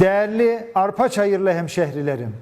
Değerli arpa çayırlı hemşehrilerim,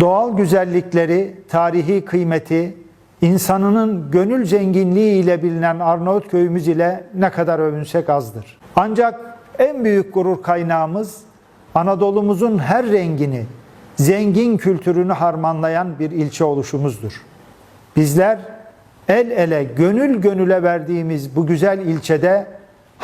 doğal güzellikleri, tarihi kıymeti, insanının gönül zenginliği ile bilinen Arnavut köyümüz ile ne kadar övünsek azdır. Ancak en büyük gurur kaynağımız Anadolu'muzun her rengini, zengin kültürünü harmanlayan bir ilçe oluşumuzdur. Bizler el ele, gönül gönüle verdiğimiz bu güzel ilçede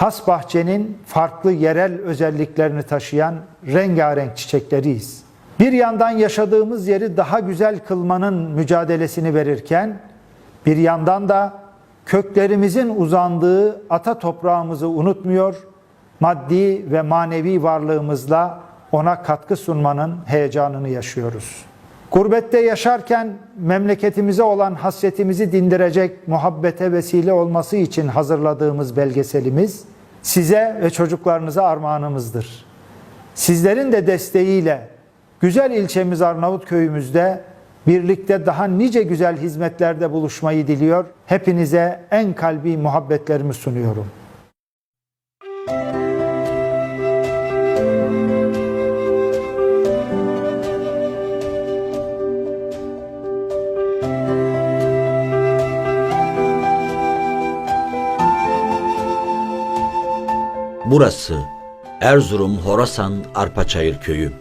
has bahçenin farklı yerel özelliklerini taşıyan rengarenk çiçekleriyiz. Bir yandan yaşadığımız yeri daha güzel kılmanın mücadelesini verirken, bir yandan da köklerimizin uzandığı ata toprağımızı unutmuyor, maddi ve manevi varlığımızla ona katkı sunmanın heyecanını yaşıyoruz. Gurbette yaşarken memleketimize olan hasretimizi dindirecek muhabbete vesile olması için hazırladığımız belgeselimiz size ve çocuklarınıza armağanımızdır. Sizlerin de desteğiyle güzel ilçemiz Arnavut köyümüzde birlikte daha nice güzel hizmetlerde buluşmayı diliyor. Hepinize en kalbi muhabbetlerimi sunuyorum. Burası Erzurum Horasan Arpaçayır Köyü.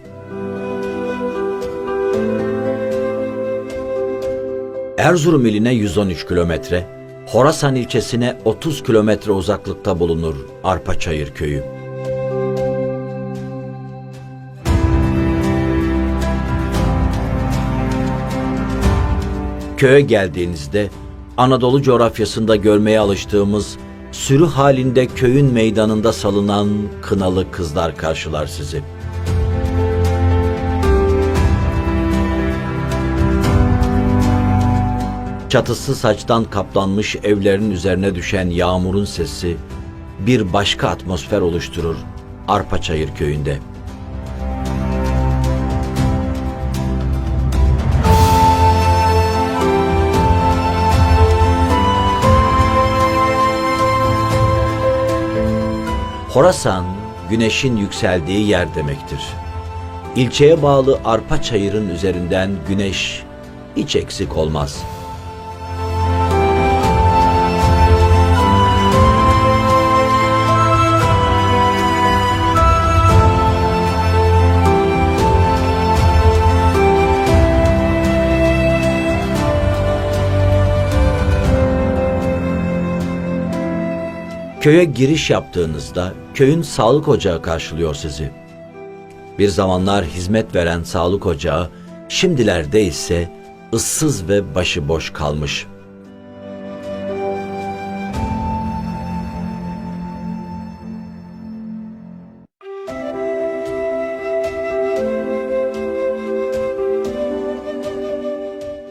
Erzurum iline 113 kilometre, Horasan ilçesine 30 kilometre uzaklıkta bulunur Arpaçayır Köyü. Köye geldiğinizde Anadolu coğrafyasında görmeye alıştığımız sürü halinde köyün meydanında salınan kınalı kızlar karşılar sizi. Çatısı saçtan kaplanmış evlerin üzerine düşen yağmurun sesi bir başka atmosfer oluşturur Arpaçayır köyünde. Horasan, güneşin yükseldiği yer demektir. İlçeye bağlı arpa çayırın üzerinden güneş hiç eksik olmaz. Köye giriş yaptığınızda köyün sağlık ocağı karşılıyor sizi. Bir zamanlar hizmet veren sağlık ocağı şimdilerde ise ıssız ve başıboş kalmış.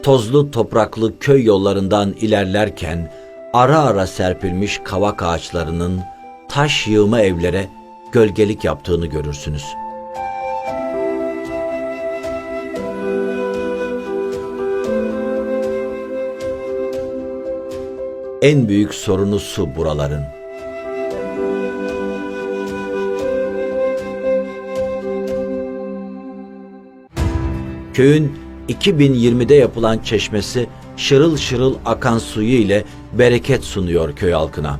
Tozlu topraklı köy yollarından ilerlerken ara ara serpilmiş kavak ağaçlarının taş yığma evlere gölgelik yaptığını görürsünüz. En büyük sorunu su buraların. Köyün 2020'de yapılan çeşmesi şırıl şırıl akan suyu ile bereket sunuyor köy halkına.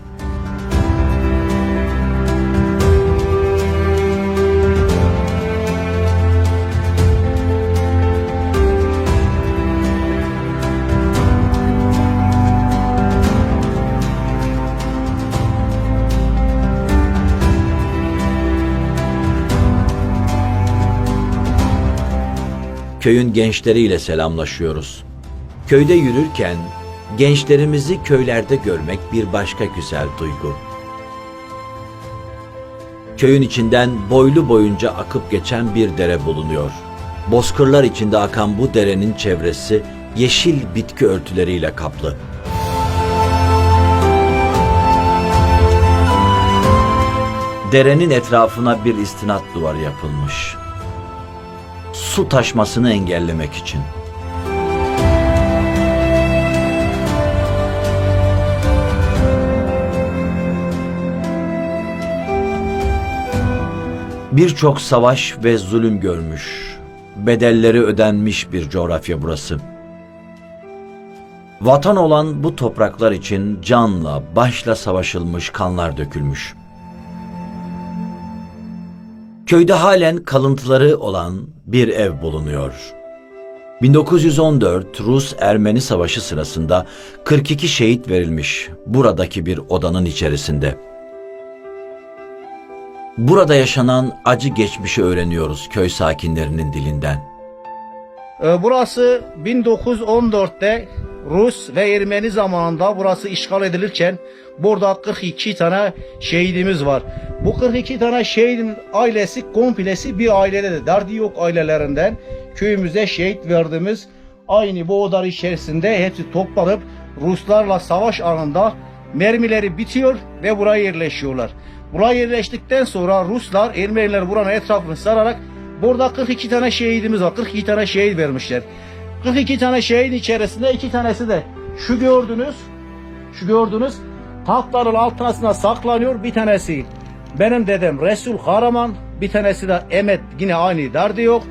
Köyün gençleriyle selamlaşıyoruz. Köyde yürürken gençlerimizi köylerde görmek bir başka güzel duygu. Köyün içinden boylu boyunca akıp geçen bir dere bulunuyor. Bozkırlar içinde akan bu derenin çevresi yeşil bitki örtüleriyle kaplı. Derenin etrafına bir istinat duvarı yapılmış. Su taşmasını engellemek için. Birçok savaş ve zulüm görmüş. Bedelleri ödenmiş bir coğrafya burası. Vatan olan bu topraklar için canla, başla savaşılmış, kanlar dökülmüş. Köyde halen kalıntıları olan bir ev bulunuyor. 1914 Rus-Ermeni Savaşı sırasında 42 şehit verilmiş buradaki bir odanın içerisinde. Burada yaşanan acı geçmişi öğreniyoruz köy sakinlerinin dilinden. Ee, Burası 1914'te Rus ve Ermeni zamanında burası işgal edilirken burada 42 tane şehidimiz var. Bu 42 tane şehidin ailesi komplesi bir ailede derdi yok ailelerinden köyümüze şehit verdiğimiz aynı bu odanın içerisinde hepsi toplanıp Ruslarla savaş anında mermileri bitiyor ve buraya yerleşiyorlar. Buraya yerleştikten sonra Ruslar, Ermeniler buranın etrafını sararak burada 42 tane şehidimiz var. 42 tane şehit vermişler. 42 tane şehidin içerisinde iki tanesi de şu gördünüz, şu gördünüz tahtların altına saklanıyor. Bir tanesi benim dedem Resul Karaman, bir tanesi de Emet yine aynı derdi yok.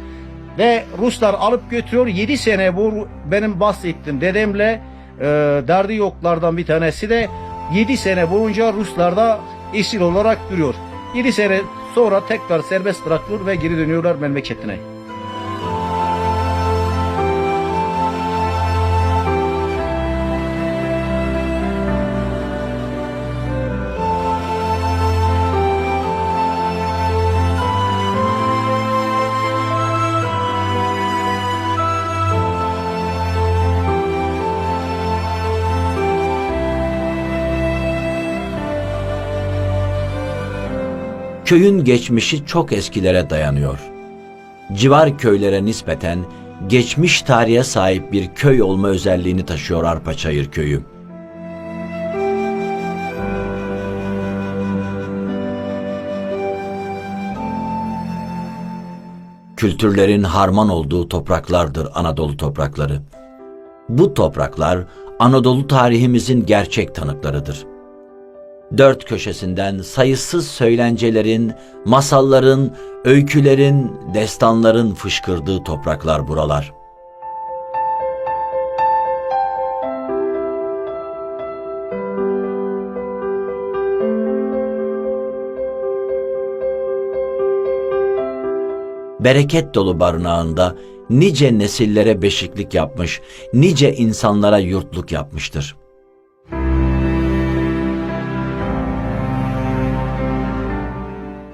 Ve Ruslar alıp götürüyor. 7 sene bu benim bahsettiğim dedemle e, derdi yoklardan bir tanesi de 7 sene boyunca Ruslarda esir olarak duruyor. 7 sene sonra tekrar serbest bırakılıyor ve geri dönüyorlar memleketine. Köyün geçmişi çok eskilere dayanıyor. Civar köylere nispeten geçmiş tarihe sahip bir köy olma özelliğini taşıyor Arpaçayır köyü. Kültürlerin harman olduğu topraklardır Anadolu toprakları. Bu topraklar Anadolu tarihimizin gerçek tanıklarıdır. Dört köşesinden sayısız söylencelerin, masalların, öykülerin, destanların fışkırdığı topraklar buralar. Bereket dolu barınağında nice nesillere beşiklik yapmış, nice insanlara yurtluk yapmıştır.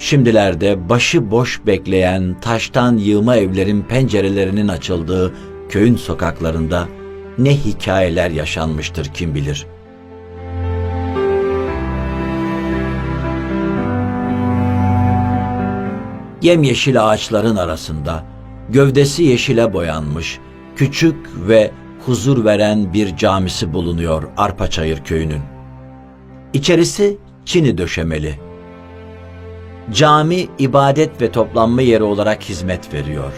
Şimdilerde başı boş bekleyen taştan yığma evlerin pencerelerinin açıldığı köyün sokaklarında ne hikayeler yaşanmıştır kim bilir. Yemyeşil ağaçların arasında gövdesi yeşile boyanmış küçük ve huzur veren bir camisi bulunuyor Arpaçayır köyünün. İçerisi çini döşemeli. Cami ibadet ve toplanma yeri olarak hizmet veriyor.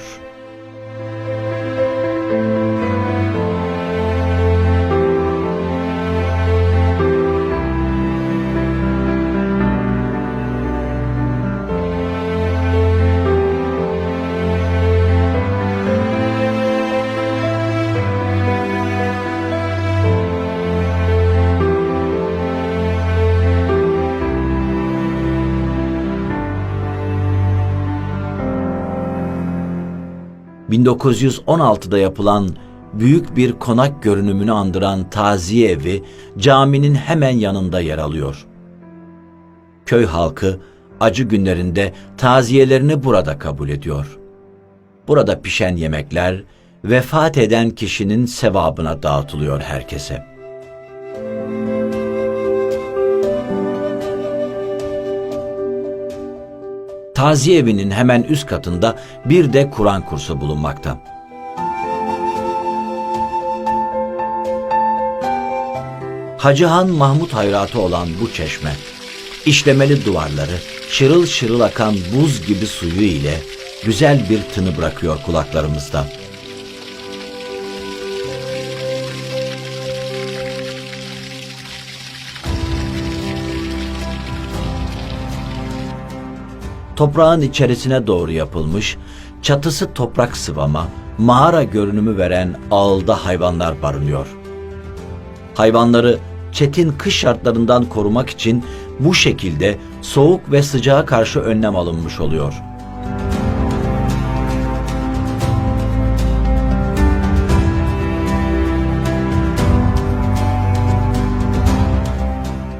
...1916'da yapılan büyük bir konak görünümünü andıran taziye evi caminin hemen yanında yer alıyor. Köy halkı acı günlerinde taziyelerini burada kabul ediyor. Burada pişen yemekler vefat eden kişinin sevabına dağıtılıyor herkese. Taziye evinin hemen üst katında bir de Kur'an kursu bulunmakta. Hacı Han Mahmut hayratı olan bu çeşme, işlemeli duvarları, şırıl şırıl akan buz gibi suyu ile güzel bir tını bırakıyor kulaklarımızda. Toprağın içerisine doğru yapılmış, çatısı toprak sıvama, mağara görünümü veren ağılda hayvanlar barınıyor. Hayvanları çetin kış şartlarından korumak için bu şekilde soğuk ve sıcağa karşı önlem alınmış oluyor.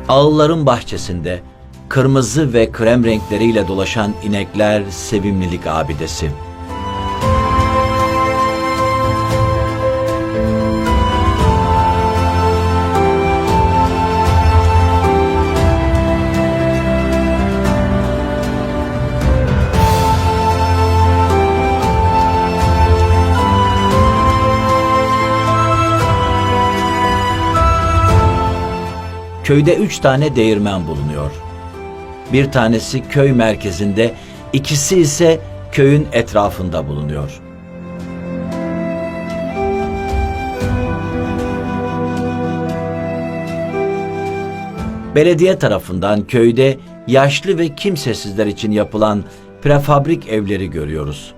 Ağılların bahçesinde kırmızı ve krem renkleriyle dolaşan inekler sevimlilik abidesi. Köyde üç tane değirmen bulunuyor. Bir tanesi köy merkezinde, ikisi ise köyün etrafında bulunuyor. Belediye tarafından köyde yaşlı ve kimsesizler için yapılan prefabrik evleri görüyoruz.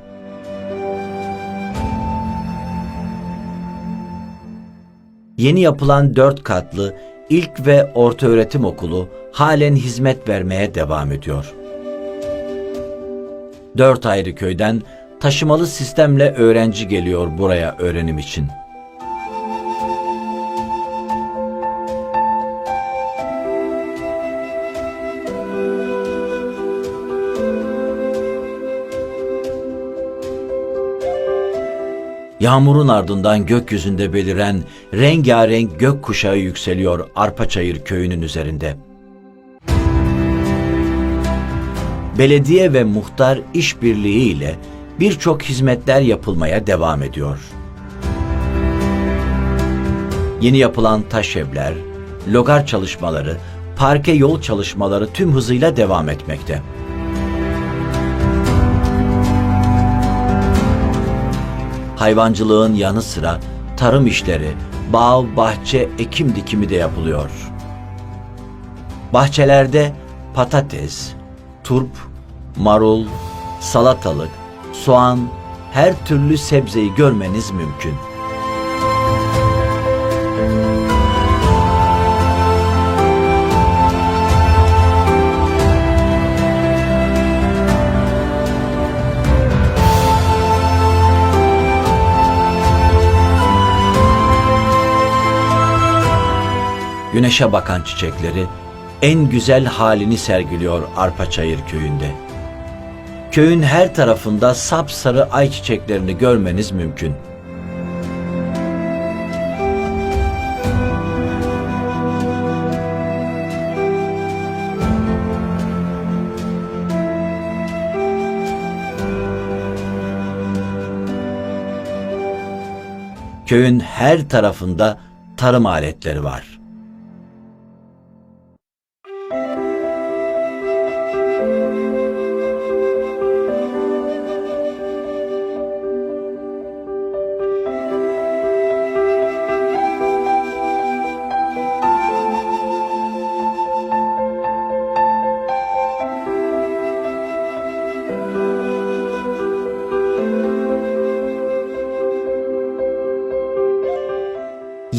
Yeni yapılan dört katlı ilk ve orta öğretim okulu halen hizmet vermeye devam ediyor. Dört ayrı köyden taşımalı sistemle öğrenci geliyor buraya öğrenim için. Yağmurun ardından gökyüzünde beliren rengarenk gök kuşağı yükseliyor Arpaçayır köyünün üzerinde. Belediye ve muhtar işbirliğiyle birçok hizmetler yapılmaya devam ediyor. Yeni yapılan taş evler, logar çalışmaları, parke yol çalışmaları tüm hızıyla devam etmekte. Hayvancılığın yanı sıra tarım işleri, bağ, bahçe, ekim dikimi de yapılıyor. Bahçelerde patates, turp, marul, salatalık, soğan, her türlü sebzeyi görmeniz mümkün. Güneşe bakan çiçekleri en güzel halini sergiliyor Arpaçayır köyünde. Köyün her tarafında sapsarı ay çiçeklerini görmeniz mümkün. Köyün her tarafında tarım aletleri var.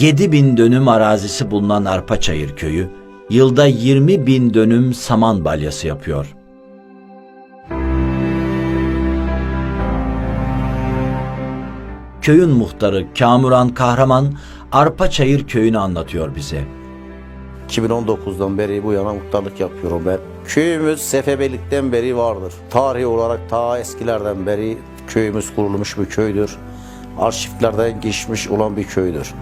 Yedi bin dönüm arazisi bulunan Arpaçayır köyü, yılda 20 bin dönüm saman balyası yapıyor. Köyün muhtarı Kamuran Kahraman, Arpaçayır köyünü anlatıyor bize. 2019'dan beri bu yana muhtarlık yapıyorum ben. Köyümüz seferberlikten beri vardır. Tarihi olarak ta eskilerden beri köyümüz kurulmuş bir köydür. Arşivlerden geçmiş olan bir köydür.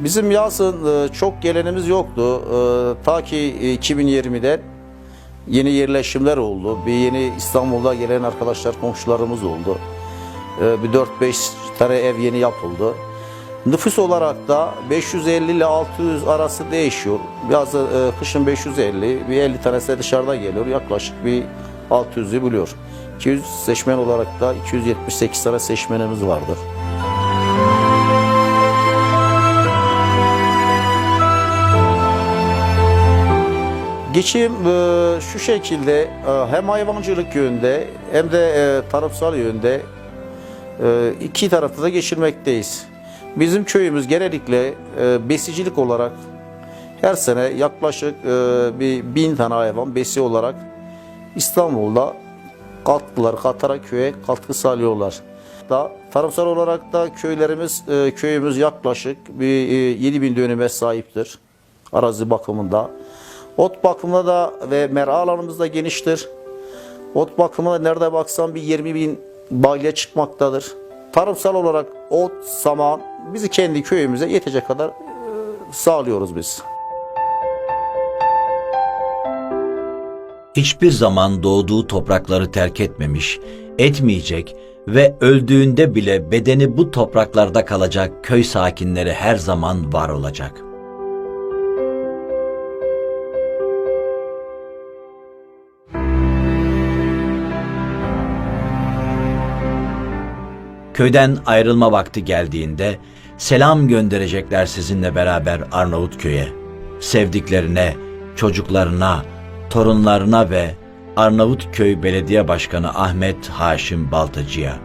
Bizim yazın e, çok gelenimiz yoktu. E, Ta ki 2020'de yeni yerleşimler oldu. Bir yeni İstanbul'da gelen arkadaşlar, komşularımız oldu. E, Bir 4-5 tane ev yeni yapıldı. Nüfus olarak da 550 ile 600 arası değişiyor. E, kışın 550, bir 50 tanesi dışarıda geliyor. Yaklaşık bir 600'ü buluyor. 200 seçmen olarak da 278 tane seçmenimiz vardır. Geçim e, şu şekilde e, hem hayvancılık yönde hem de e, tarımsal yönde e, iki tarafta da geçirmekteyiz. Bizim köyümüz genellikle e, besicilik olarak her sene yaklaşık e, bir bin tane hayvan besi olarak İstanbul'da katkılar katarak köye katkı sağlıyorlar. Da tarımsal olarak da köylerimiz e, köyümüz yaklaşık bir e, 7 bin dönüme sahiptir arazi bakımında. Ot bakımında da ve mera alanımız da geniştir. Ot bakımında nerede baksan bir 20 bin balya çıkmaktadır. Tarımsal olarak ot, saman bizi kendi köyümüze yetecek kadar e, sağlıyoruz biz. Hiçbir zaman doğduğu toprakları terk etmemiş, etmeyecek ve öldüğünde bile bedeni bu topraklarda kalacak köy sakinleri her zaman var olacak. Köyden ayrılma vakti geldiğinde selam gönderecekler sizinle beraber Arnavutköy'e. Sevdiklerine, çocuklarına, torunlarına ve Arnavutköy Belediye Başkanı Ahmet Haşim Baltacı'ya.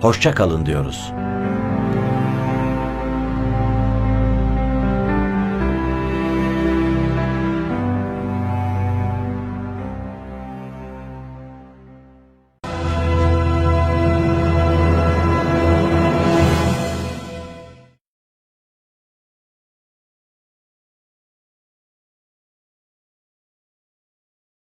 Hoşça kalın diyoruz.